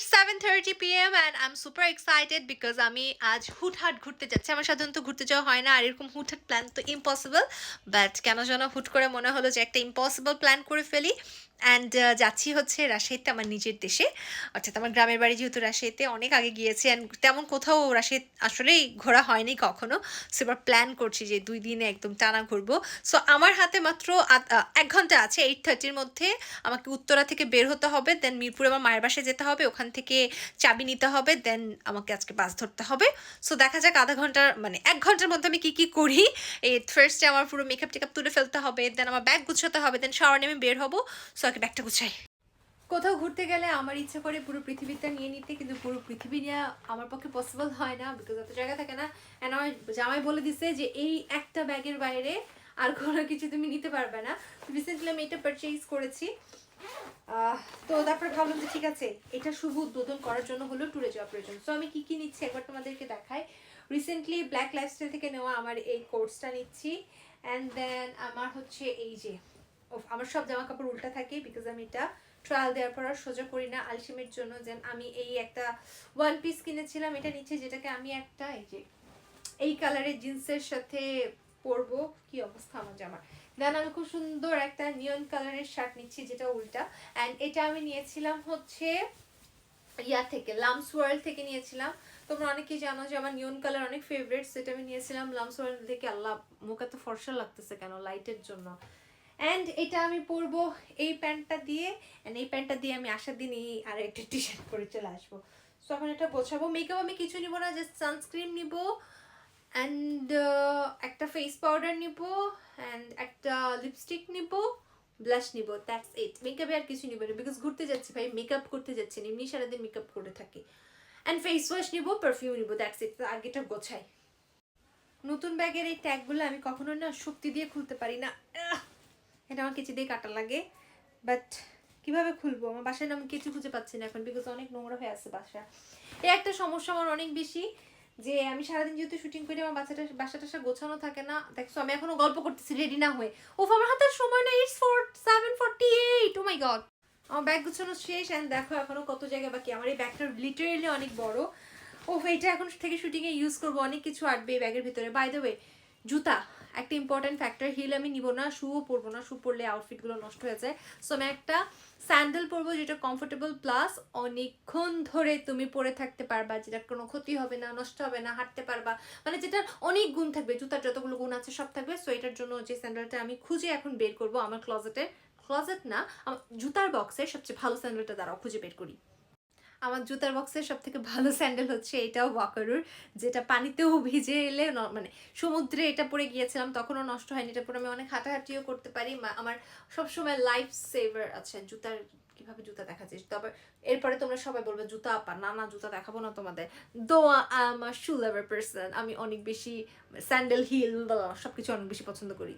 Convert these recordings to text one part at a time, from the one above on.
it's 7:30 p.m. and I'm super excited because আমি আজ হুটহাট ঘুরতে যাচ্ছি। আমার সাধারণত ঘুরতে যাওয়া হয় না আর এরকম হুটহাট প্ল্যান তো ইম্পসিবল বাট কেন যেন হুট করে মনে হলো যে একটা ইম্পসিবল প্ল্যান করে ফেলি। অ্যান্ড যাচ্ছি হচ্ছে রাজশাহীতে আমার নিজের দেশে। অর্থাৎ আমার গ্রামের বাড়ি যেহেতু রাজশাহীতে অনেক আগে গিয়েছি অ্যান্ড তেমন কোথাও রাজশাহী আসলেই ঘোরা হয়নি কখনো। সো এবার প্ল্যান করছি যে দুই দিনে একদম টানা ঘুরবো। সো আমার হাতে মাত্র এক ঘণ্টা আছে। এইট থার্টির মধ্যে আমাকে উত্তরা থেকে বের হতে হবে। দেন মিরপুরে আমার মায়ের বাসায় যেতে হবে। ওখান থেকে চাবি নিতে হবে দেন আমাকে আজকে বাস ধরতে হবে। সো দেখা যাক আধা ঘণ্টার মানে এক ঘণ্টার মধ্যে আমি কী কী করি। এই ফার্স্টে আমার পুরো মেকআপ টেকআপ তুলে ফেলতে হবে দেন আমার ব্যাগ গুছাতে হবে দেন শাওয়ার আমি বের হব। সো আগে ব্যাগটা গুছাই। কোথাও ঘুরতে গেলে আমার ইচ্ছা করে পুরো পৃথিবীটা নিয়ে নিতে, কিন্তু পুরো পৃথিবী নিয়ে আমার পক্ষে পসিবল হয় না বিকজ এত জায়গা থাকে না। অ্যান্ড আমার জামাই বলে দিছে যে, এই একটা ব্যাগের বাইরে আর কোনো কিছু তুমি নিতে পারবে না। রিসেন্টলি আমি এটা পারচেজ করেছি। তো তারপরে ভাবলাম যে ঠিক আছে, এটা শুভ উদ্বোধন করার জন্য হলো ট্যুরে যাওয়া প্রয়োজন। সো আমি কি কি নিচ্ছি একবার তোমাদেরকে দেখাই। রিসেন্টলি ব্ল্যাক লাইফস্টাইল থেকে নেওয়া আমার এই কোর্সটা নিচ্ছি। অ্যান্ড দেন আমার হচ্ছে এই যে আমার সব জামা কাপড় উল্টা থাকে বিকজ আমি এটা ট্রায়াল দেওয়ার পর আর সোজা করি না আলসিমের জন্য। যেন আমি এই একটা ওয়ান পিস কিনেছিলাম, এটা নিচ্ছে যেটাকে আমি একটা এই যে, এই কালারের জিন্সের সাথে পরবো, কি অবস্থা আমার জামার? দেন আমি খুব সুন্দর একটা নিয়ন কালারের শার্ট নিচ্ছি, যেটা উল্টা। অ্যান্ড এটা আমি নিয়েছিলাম হচ্ছে ইয়া থেকে লামস ওয়ার্ল্ড থেকে নিয়েছিলাম। তোমরা অনেকেই জানো যে আমার নিয়ন কালার অনেক ফেভারিট সেটা আমি নিয়েছিলাম লামস ওয়ার্ল্ড থেকে। আল্লাহ, মুখ এত ফর্সা লাগতেছে কেন লাইটের জন্য? অ্যান্ড এটা আমি পরবো এই প্যান্টটা দিয়ে। অ্যান্ড এই প্যান্টটা দিয়ে আমি আসার দিন এই আর একটা টি শার্ট পরে চলে আসব। সো এখন এটা গোছাবো। মেকআপ আমি কিছু নিব না জাস্ট সানস্ক্রিন নিব। অ্যান্ড একটা ফেস পাউডার নিব অ্যান্ড একটা লিপস্টিক নিব ব্লাশ নিব দ্যাটস ইট মেকআপে আর কিছু নিব না বিকজ ঘুরতে যাচ্ছি ভাই মেকআপ করতে যাচ্ছি না, এমনি সারাদিন মেকআপ করে থাকি। অ্যান্ড ফেস ওয়াশ নিব পারফিউম নিব দ্যাটস ইট আগেটা গোছাই। নতুন ব্যাগের এই ট্যাগগুলো আমি কখনো না শক্তি দিয়ে খুলতে পারি না! এটা আমার কিছু দিয়ে কাটা লাগে। বাট কীভাবে খুলবো? আমার বাসায় না আমি কিছু খুঁজে পাচ্ছি না এখন বিকজ অনেক নোংরা হয়ে আছে বাসা এই একটা সমস্যা আমার অনেক বেশি। যে আমি সারাদিন যেহেতু শুটিং করি, আমার বাচ্চাটা বাসা টাসা গোছানো থাকে না। দেখছ, আমি এখনও গল্প করতেছি রেডি না হয়ে। ওফ আমার হাতে সময় না it's four seven forty eight oh my God আমার ব্যাগ গোছানো শেষ অ্যান্ড দেখো এখনও কত জায়গা বাকি। আমার এই ব্যাগটা লিটারেলি অনেক বড়। ও এটা এখন থেকে শুটিংয়ে ইউজ করব। অনেক কিছু আটবে এই ব্যাগের ভিতরে। বাই দ্য ওয়ে জুতা। একটা ইম্পর্ট্যান্ট ফ্যাক্টর হিল আমি নিব না শুও পরবো না শু পরলে আউটফিটগুলো নষ্ট হয়ে যায়। সো আমি একটা স্যান্ডেল পরবো যেটা কমফোর্টেবল প্লাস অনেকক্ষণ ধরে তুমি পরে থাকতে পারবা, যেটা কোনো ক্ষতি হবে না, নষ্ট হবে না, হাঁটতে পারবা মানে যেটা অনেক গুণ থাকবে, জুতার যতগুলো গুণ আছে সব থাকবে। সো এটার জন্য যে স্যান্ডেলটা আমি খুঁজে এখন বের করব, আমার ক্লজেটে ক্লজেট না জুতার বক্সের সবচেয়ে ভালো স্যান্ডেলটা দ্বারাও খুঁজে বের করি। আমার জুতার বক্সের সব থেকে ভালো স্যান্ডেল হচ্ছে এটাও ওয়াকারুর যেটা পানিতেও ভিজে এলে মানে সমুদ্রে এটা পরে গিয়েছিলাম, তখনও নষ্ট হয়নি, এটা পরে আমি অনেক হাঁটাহাঁটিও করতে পারি আমার সবসময় লাইফ সেভার আছে, জুতার, কীভাবে জুতা দেখা যায়। তবে এরপরে তোমরা সবাই বলবে, জুতা আপা, না না, জুতা দেখাবো না তোমাদের। দো আমার শু লাভার পার্সন আমি অনেক বেশি স্যান্ডেল হিল সব কিছু অনেক বেশি পছন্দ করি।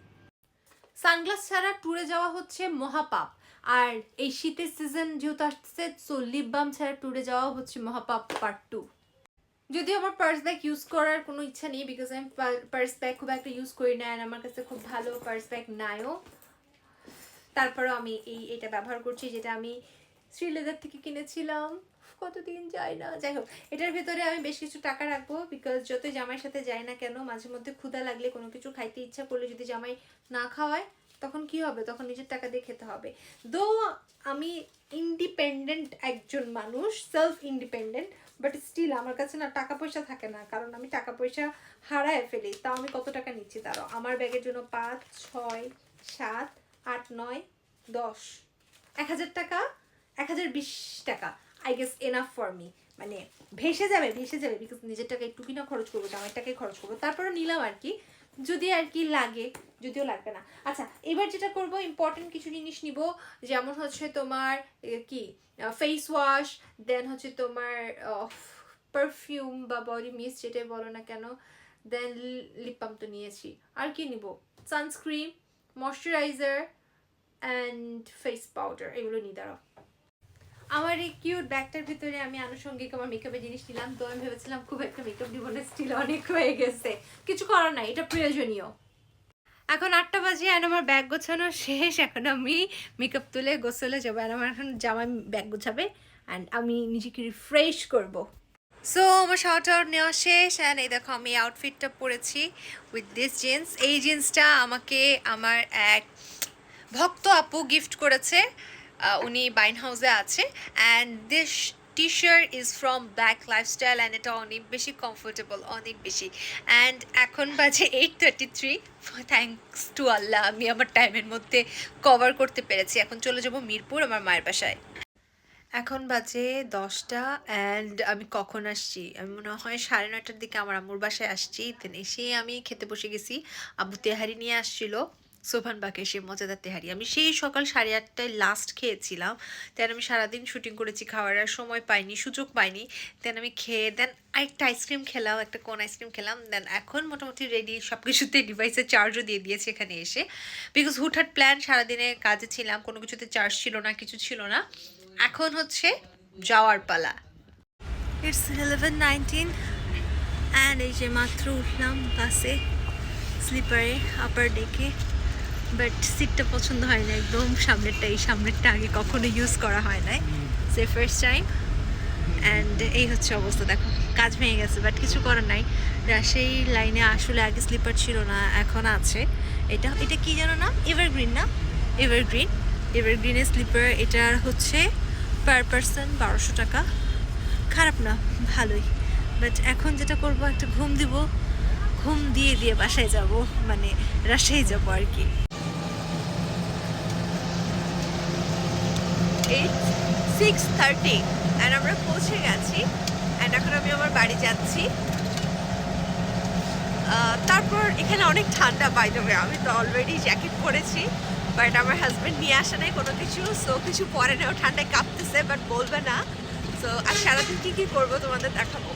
সানগ্লাস ছাড়া ট্যুরে যাওয়া হচ্ছে মহাপাপ। আর এই শীতের সিজন যেহেতু আসছে সো লিপ বাম ছাড়া ট্যুরে যাওয়া হচ্ছে মহাপাপ পার্ট টু যদিও আমার পার্স ব্যাগ ইউজ করার কোনো ইচ্ছা নেই বিকজ আমি পার্স ব্যাগ খুব একটা ইউজ করি না আর আমার কাছে খুব ভালো পার্স ব্যাগ নাইও। তারপরেও আমি এই, এটা ব্যবহার করছি, যেটা আমি শ্রীলেদার থেকে কিনেছিলাম। কতদিন যায় না? যাই হোক, এটার ভেতরে আমি বেশ কিছু টাকা রাখব বিকজ যত জামাইয়ের সাথে যাই না কেন, মাঝে মধ্যে ক্ষুধা লাগলে কোনো কিছু খাইতে ইচ্ছা করলে যদি জামাই না খাওয়ায় তখন কি হবে? তখন নিজের টাকা দিয়ে খেতে হবে। দো আমি ইন্ডিপেন্ডেন্ট একজন মানুষ সেলফ ইন্ডিপেন্ডেন্ট বাট স্টিল আমার কাছে না টাকা পয়সা থাকে না, কারণ আমি টাকা পয়সা হারায় ফেলি। তাও আমি কত টাকা নিচ্ছি? তারও আমার ব্যাগের জন্য পাঁচ, ছয়, সাত, আট, নয়, দশ। এক হাজার টাকা, এক হাজার বিশ টাকা। I guess enough for me মানে ভেসে যাবে ভেসে যাবে বিকজ নিজের টাকা একটু কিনা খরচ করব জামাইয়ের টাকায় খরচ করব। তারপরে নিলাম আর কি। যদি আর কি লাগে, যদিও লাগবে না। আচ্ছা এবার যেটা করব ইম্পর্টেন্ট কিছু জিনিস নিব, যেমন হচ্ছে তোমার কি ফেস ওয়াশ দেন হচ্ছে তোমার পারফিউম বা বডি মিস্ট যেটাই বলো না কেন দেন লিপ পাম্প তো নিয়েছি। আর কি নিব? Sunscreen moisturiser and face powder এগুলো নিয়ে দাঁড়াও। আমার এই কিউট ব্যাগটার ভিতরে আমি আনুষঙ্গিক আমার মেকআপের জিনিস নিলাম। তো আমি ভেবেছিলাম খুব একটা মেকআপ দিব না স্টিল অনেক হয়ে গেছে। কিছু করার নাই, এটা প্রয়োজনীয়। এখন আটটা বাজে আর আমার ব্যাগ গোছানো শেষ। এখন আমি মেকআপ তুলে গোসলে যাব। আর আমার এখন জামা ব্যাগ গোছাবে। অ্যান্ড আমি নিজেকে রিফ্রেশ করব। সো আমার শাওয়ার টাওয়ার নেওয়া শেষ। অ্যান্ড এই দেখো, আমি আউটফিটটা পরেছি উইথ দিস জিন্স এই জিন্সটা আমাকে আমার এক ভক্ত আপু গিফট করেছে। উনি বাইন হাউসে আছে and this T shirt is from black lifestyle and এটা অনেক বেশি কমফোর্টেবল অনেক বেশি। অ্যান্ড এখন বাজে eight thirty three thanks to Allah, আমি আমার টাইমের মধ্যে কভার করতে পেরেছি। এখন চলে যাব মিরপুর, আমার মায়ের বাসায়। এখন বাজে দশটা অ্যান্ড আমি কখন আসছি? আমি মনে হয় সাড়ে নয়টার দিকে আমার আম্মুর বাসায় আসছি। দেন এসে আমি খেতে বসে গেছি। আব্বু তেহারি নিয়ে আসছিল। সোফান বাকে সে মজাদার তেহারি। আমি সেই সকাল সাড়ে আটটায় লাস্ট খেয়েছিলাম। দেন আমি সারাদিন শুটিং করেছি, খাওয়ার আর সময় পাইনি, সুযোগ পাইনি। দেন আমি খেয়ে দেন আরেকটা আইসক্রিম খেলাম, একটা কোন আইসক্রিম খেলাম। দেন এখন মোটামুটি রেডি সব কিছুতে ডিভাইসে চার্জও দিয়ে দিয়েছে এখানে এসে। বিকজ হুটহাট প্ল্যান সারাদিনে কাজে ছিলাম, কোনো কিছুতে চার্জ ছিল না, কিছু ছিল না। এখন হচ্ছে যাওয়ার পালা। ইটস ইলেভেন নাইনটিন অ্যান্ড এই যে মাত্র উঠলাম বাসে স্লিপারে আপার ডেকে বাট সিটটা পছন্দ হয় না একদম। সামনেরটা, এই সামনেরটা আগে কখনো ইউজ করা হয় নাই। সে ফার্স্ট টাইম অ্যান্ড এই হচ্ছে অবস্থা। দেখো, কাজ ভেঙে গেছে বাট কিছু করার নাই। রাজশাহী লাইনে আসলে আগে স্লিপার ছিল না, এখন আছে। এটা এটা কি যেন নাম? এভারগ্রিন না? এভারগ্রিন এভারগ্রিনের স্লিপার এটার হচ্ছে পার পারসন বারোশো টাকা। খারাপ না, ভালোই। বাট এখন যেটা করব, একটা ঘুম দিব। ঘুম দিয়ে দিয়ে বাসায় যাব মানে রাজশাহী যাব আর কি। সিক্স থার্টি অ্যান্ড আমরা পৌঁছে গেছি অ্যান্ড এখন আমি আমার বাড়ি যাচ্ছি। তারপর এখানে অনেক ঠান্ডা বাই দেবে আমি তো অলরেডি জ্যাকেট পরেছি বাট আমার হাজব্যান্ড নিয়ে আসে নাই কোনো কিছু সো কিছু পরে নেও ঠান্ডায় কাঁপতেছে বাট বলবে না। সো আর সারাদিন কী কী করব তোমাদের দেখাবো?